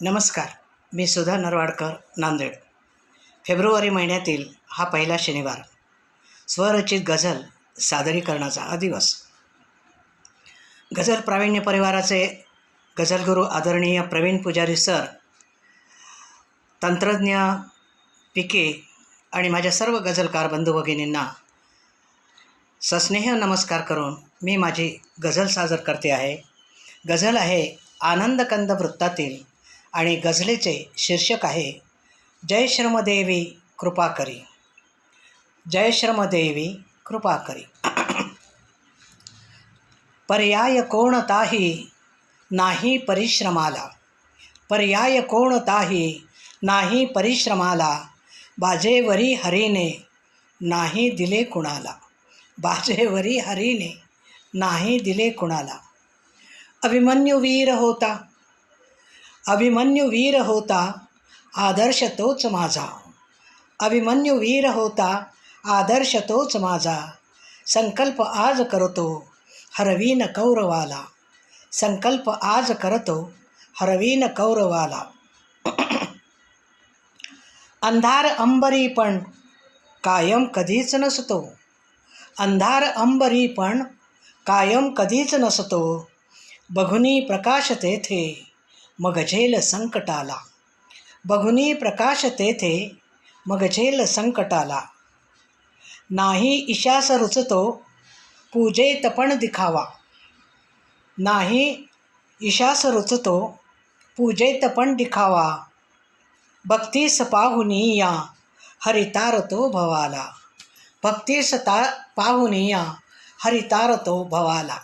नमस्कार मी सुधा नरवाडकर नांदेड. फेब्रुवारी महिन्यातील हा पहिला शनिवार. स्वरचित गझल सादरीकरणाचा हा दिवस. गझल प्रावीण्य परिवाराचे गझलगुरू आदरणीय प्रवीण पुजारी सर तंत्रज्ञ पिके आणि माझ्या सर्व गझलकार बंधू भगिनींना सस्नेह नमस्कार करून मी माझी गझल सादर करते आहे. गझल आहे आनंदकंद वृत्तातील आणि गझलेचे शीर्षक आहे जय श्रमदेवी कृपा करी. जय श्रमदेवी कृपा करी. पर्याय कोणताही नाही परिश्रमाला. पर्याय कोणताही नाही परिश्रमाला. बाजेवरी हरीने नाही दिले कुणाला. बाजेवरी हरीने नाही दिले कुणाला. अभिमन्यू वीर होता. अभिमन्यू वीर होता आदर्श तोच माझा. अभिमन्यू वीर होता आदर्श तोच माझा. संकल्प आज करतो हरवीन कौरवाला. संकल्प आज करतो हरवीन कौरवाला. अंधार अंबरी पण कायम कधीच नसतो. अंधार अंबरी पण कायम कधीच नसतो. बघुनी प्रकाश तेथे. मग झेल संकटाला. बघुनी प्रकाश तेथे मग झेल संकटाला. नाही इशास रुचतो पूजेत पण दिखावा. नाही इशास रुचतो पूजेत पण दिखावा. भक्तीस पाहुनी या हरितारतो भवाला. भक्तीस ता पाहुनी या हरितारतो भवाला.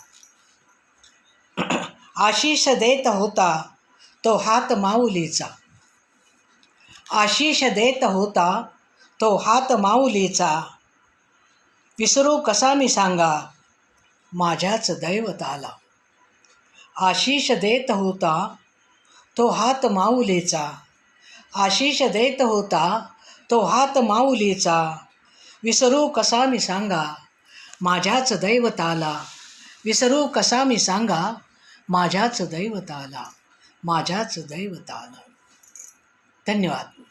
आशिष देत होता तो हात माऊलीचा. आशिष देत होता तो हात माऊलीचा. विसरू कसा मी सांगा? माझ्याच दैवताला आशिष देत होता तो हात माऊलीचा. आशिष देत होता तो हात माऊलीचा. विसरू कसा मी सांगा? माझ्याच दैवताला विसरू कसा मी सांगा? माझ्याच दैवताला माझ्याच दैवतानं. धन्यवाद.